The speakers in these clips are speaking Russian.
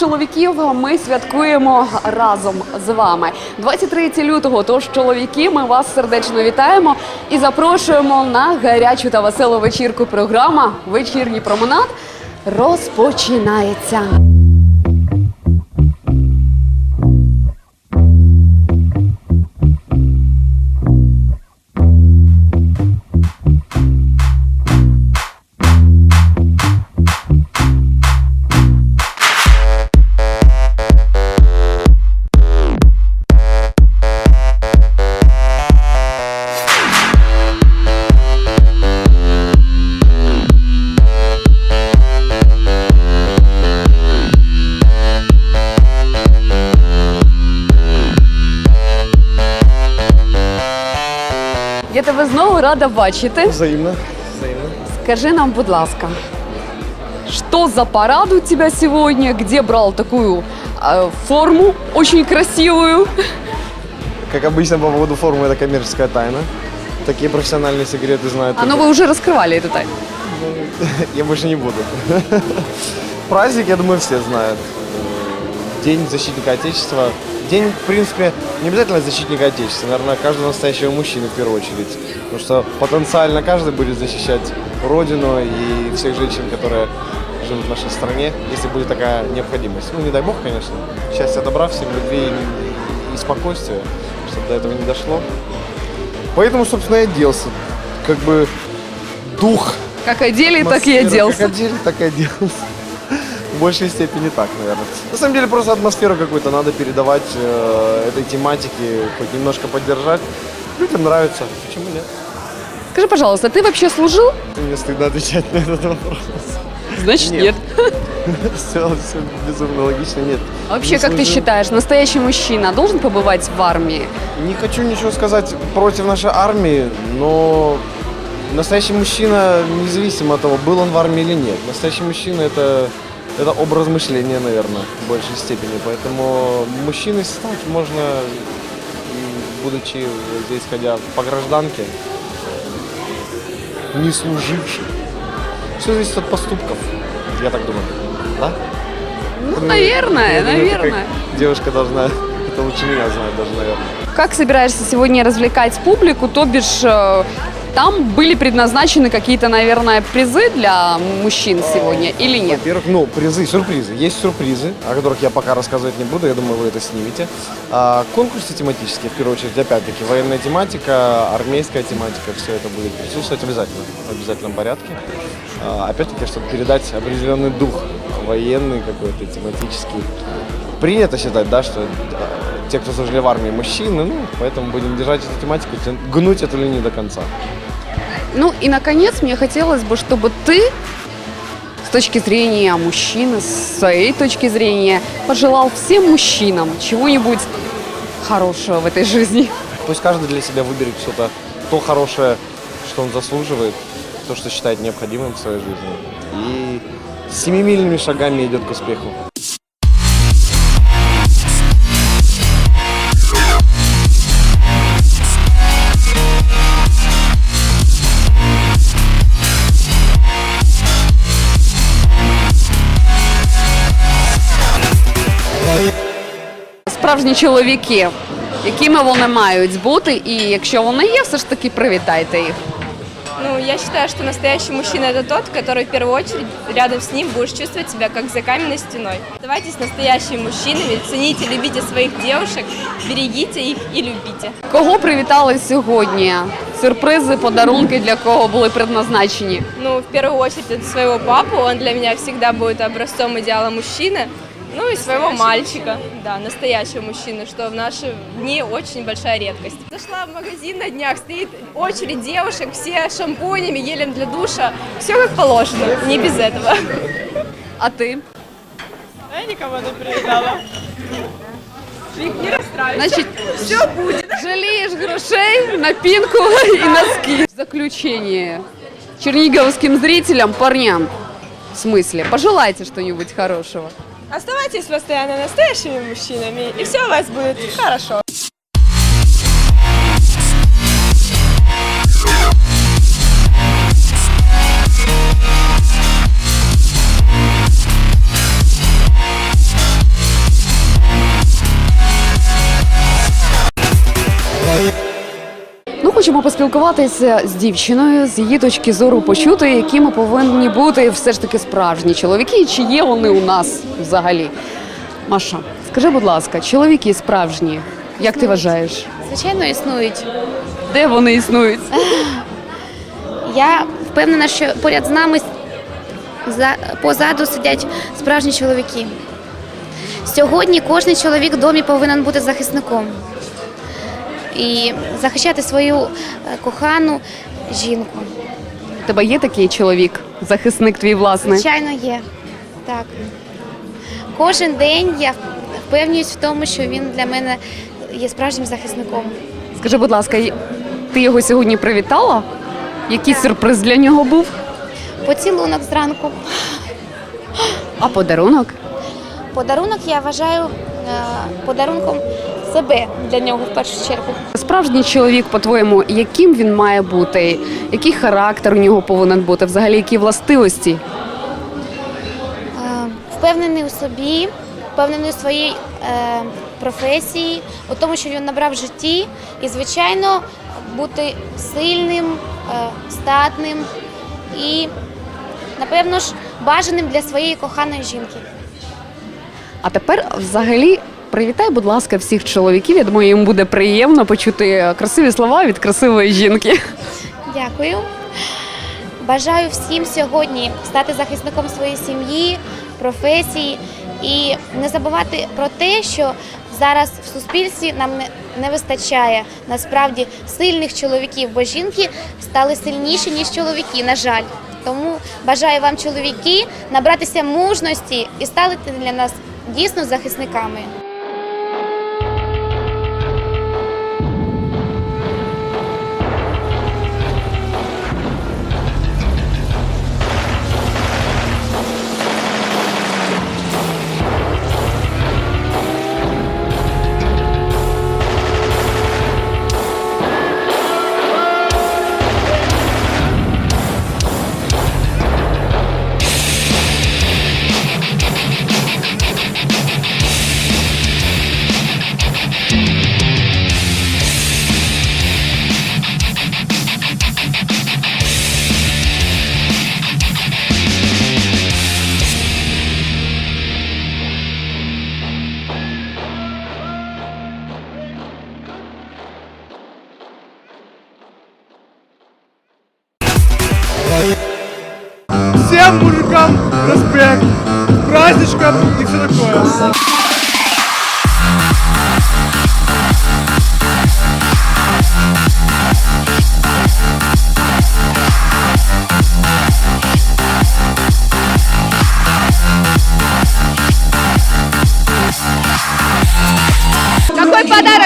чоловіків ми святкуємо разом з вами. 23 лютого. Тож, чоловіки, ми вас сердечно вітаємо і запрошуємо на гарячу та веселу вечірку. Програма Вечірній променад розпочинається. Я тебе знову рада бачити. Взаимно. Взаимно. Скажи нам, будь ласка, что за парад у тебя сегодня? Где брал такую э, форму очень красивую? Как обычно, по поводу формы это коммерческая тайна. Такие профессиональные секреты знают. А ну вы уже раскрывали эту тайну. Я больше не буду. Праздник, я думаю, все знают. День защитника Отечества. День, в принципе, не обязательно защитника Отечества. Наверное, каждого настоящего мужчины в первую очередь. Потому что потенциально каждый будет защищать Родину и всех женщин, которые живут в нашей стране, если будет такая необходимость. Ну, не дай бог, конечно. Счастья, добра, всем любви и, спокойствия, чтобы до этого не дошло. Поэтому, собственно, и оделся. Как бы дух Как одели, так и оделся. Как одели, так и оделся. В большей степени так, наверное. На самом деле просто атмосферу какую-то надо передавать э, этой тематике, хоть немножко поддержать. Людям нравится. Почему нет? Скажи, пожалуйста, ты вообще служил? Мне стыдно отвечать на этот вопрос. Значит, Нет. нет. Все, все безумно логично, нет. А вообще, Не как ты считаешь, настоящий мужчина должен побывать в армии? Не хочу ничего сказать против нашей армии, но настоящий мужчина, независимо от того, был он в армии или нет, настоящий мужчина это, это образ мышления, наверное, в большей степени. Поэтому мужчиной стать можно, будучи, здесь ходя по гражданке, не служившим. Все зависит от поступков, я так думаю. Да? Ну, наверное, Я думаю, это как наверное. Девушка должна, это лучше меня знать даже, наверное. Как собираешься сегодня развлекать публику? То бишь, э, там были предназначены какие-то, наверное, призы для мужчин сегодня или нет? Во-первых, ну, призы, сюрпризы. Есть сюрпризы, о которых я пока рассказывать не буду, я думаю, вы это снимете. А, конкурсы тематические, в первую очередь, опять-таки, военная тематика, армейская тематика, все это будет присутствовать обязательно, в обязательном порядке. А, опять-таки, чтобы передать определенный дух военный какой-то, тематический. Принято считать, да, что а, те, кто служили в армии, мужчины, ну, поэтому будем держать эту тематику, гнуть эту линию до конца. Ну и, наконец, мне хотелось бы, чтобы ты с точки зрения мужчины, с своей точки зрения, пожелал всем мужчинам чего-нибудь хорошего в этой жизни. Пусть каждый для себя выберет что-то, то хорошее, что он заслуживает, то, что считает необходимым в своей жизни. И семимильными шагами идет к успеху. Справжні чоловіки, якими вони мають бути, і якщо вони є, все ж таки привітайте їх. Ну, я считаю, что настоящий мужчина это тот, который в первую очередь рядом с ним будешь чувствовать себя как за каменной стеной. Оставайтесь настоящими мужчинами, цените, любите своих девушек, берегите их и любите. Кого привітали сьогодні? Сюрпризи, подарунки для кого були предназначені? Ну, в первую очередь это своего папу, он для меня всегда будет образцом идеала мужчины. Ну и своего мальчика, да, настоящего мужчины, что в наши дни очень большая редкость. Зашла в магазин на днях, стоит очередь девушек, все шампунями, гелем для душа, все как положено, не без этого. А ти? Я никого не привітала. Не расстраивайся. Значить, все буде. Жалієш грошей на пінку і носки. В заключение черниговским зрителям, парням, в смысле, пожелайте что-нибудь хорошего. Оставайтесь постоянно настоящими мужчинами, и все у вас будет хорошо. Хочемо поспілкуватися з дівчиною, з її точки зору почути, якими повинні бути все ж таки справжні чоловіки, і чи є вони у нас взагалі. Маша, скажи, будь ласка, чоловіки справжні, як ти вважаєш? Звичайно, існують. Де вони існують? Я впевнена, що поряд з нами за, позаду сидять справжні чоловіки. Сьогодні кожен чоловік в домі повинен бути захисником і захищати свою е, кохану жінку. У тебе є такий чоловік, захисник твій власний? Звичайно, є. Так. Кожен день я впевнююсь в тому, що він для мене є справжнім захисником. Скажи, будь ласка, ти його сьогодні привітала? Який сюрприз для нього був? Поцілунок зранку. А подарунок? Подарунок я вважаю е, подарунком себе для нього в першу чергу. Справжній чоловік, по-твоєму, яким він має бути? Який характер у нього повинен бути? Взагалі, які властивості? Е, Впевнений у собі, впевнений у своїй е, професії, у тому, що він набрав в житті, і, звичайно, бути сильним, е, статним і, напевно ж, бажаним для своєї коханої жінки. А тепер, взагалі, привітай, будь ласка, всіх чоловіків. Я думаю, їм буде приємно почути красиві слова від красивої жінки. Дякую. Бажаю всім сьогодні стати захисником своєї сім'ї, професії і не забувати про те, що зараз в суспільстві нам не, вистачає насправді сильних чоловіків, бо жінки стали сильніші, ніж чоловіки, на жаль. Тому бажаю вам, чоловіки, набратися мужності і стати для нас дійсно захисниками.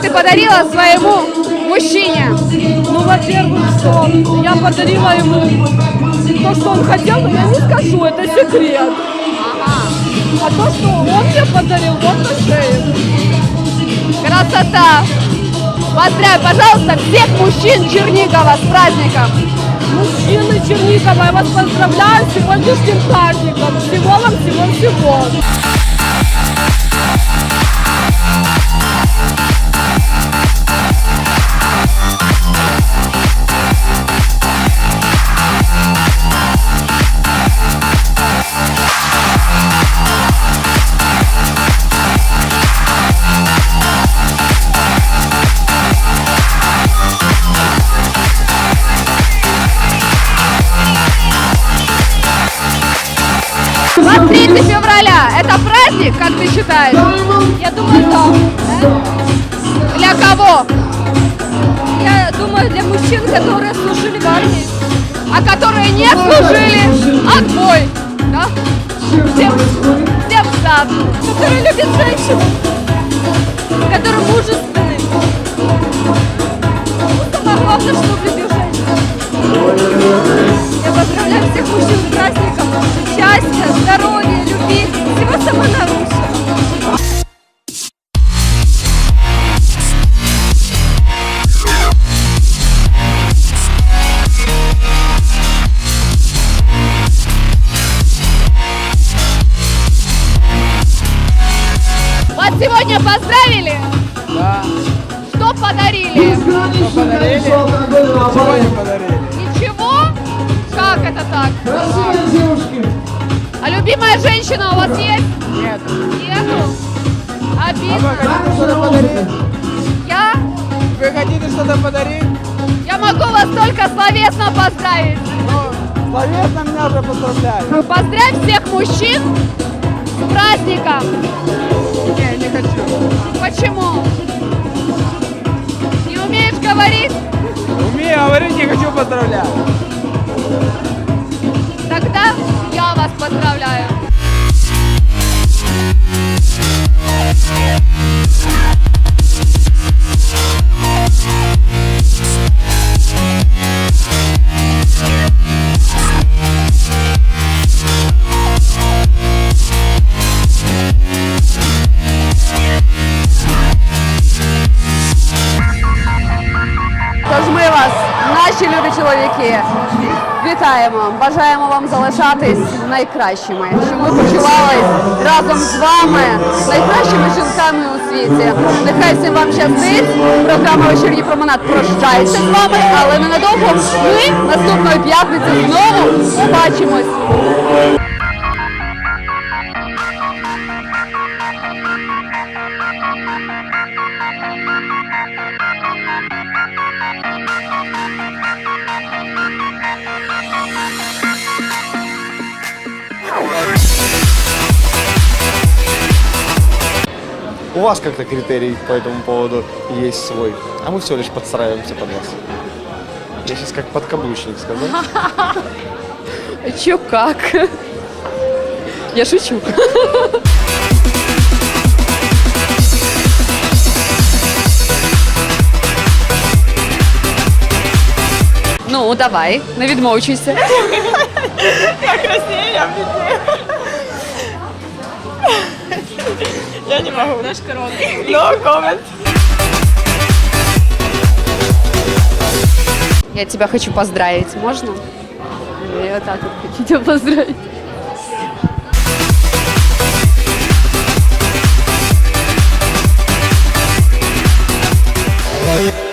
Ты подарила своему мужчине? Ну, во-первых, что я подарила ему то, что он хотел, но я не скажу, это секрет. А то, что он мне подарил, вот на шее. Красота! Поздравь, пожалуйста, всех мужчин Чернигова с праздником! Мужчины Черникова, я вас поздравляю с сегодняшним праздником. Всего вам, всего-всего. Я думаю, да. Для кого? Я думаю, для мужчин, которые служили в армии. А которые не служили – отбой! Да? Всем, всем в сад! Которые любят женщин. Которые мужественны. Самое главное, что любят женщин. Я поздравляю всех мужчин с праздником. Счастья, здоровья, любви. Всего самого наилучшего. Это так? А любимая женщина у вас есть? Нет. Нету? А вы Обидно. хотите что-то подарить? Я? Вы хотите что-то подарить? Я могу вас только словесно поздравить. Ну, словесно меня уже поздравляют. Поздравь всех мужчин с праздником. Не, не хочу. Почему? Не умеешь говорить? Умею говорить, не хочу поздравлять. Любі вітаємо, бажаємо вам залишатись найкращими, щоб ми почувалися разом з вами найкращими жінками у світі. Нехай всім вам щастить. Програма вечірній променад прощається з вами, але ненадовго ми наступної п'ятниці знову побачимось. У вас как-то критерий по этому поводу есть свой, а мы все лишь подстраиваемся под вас. Я сейчас как подкаблучник сказал. Чё как? Я шучу. Ну, давай, не відмовчуйся. Я тебя хочу поздравить, можно? Я вот так вот хочу тебя поздравить. Ой,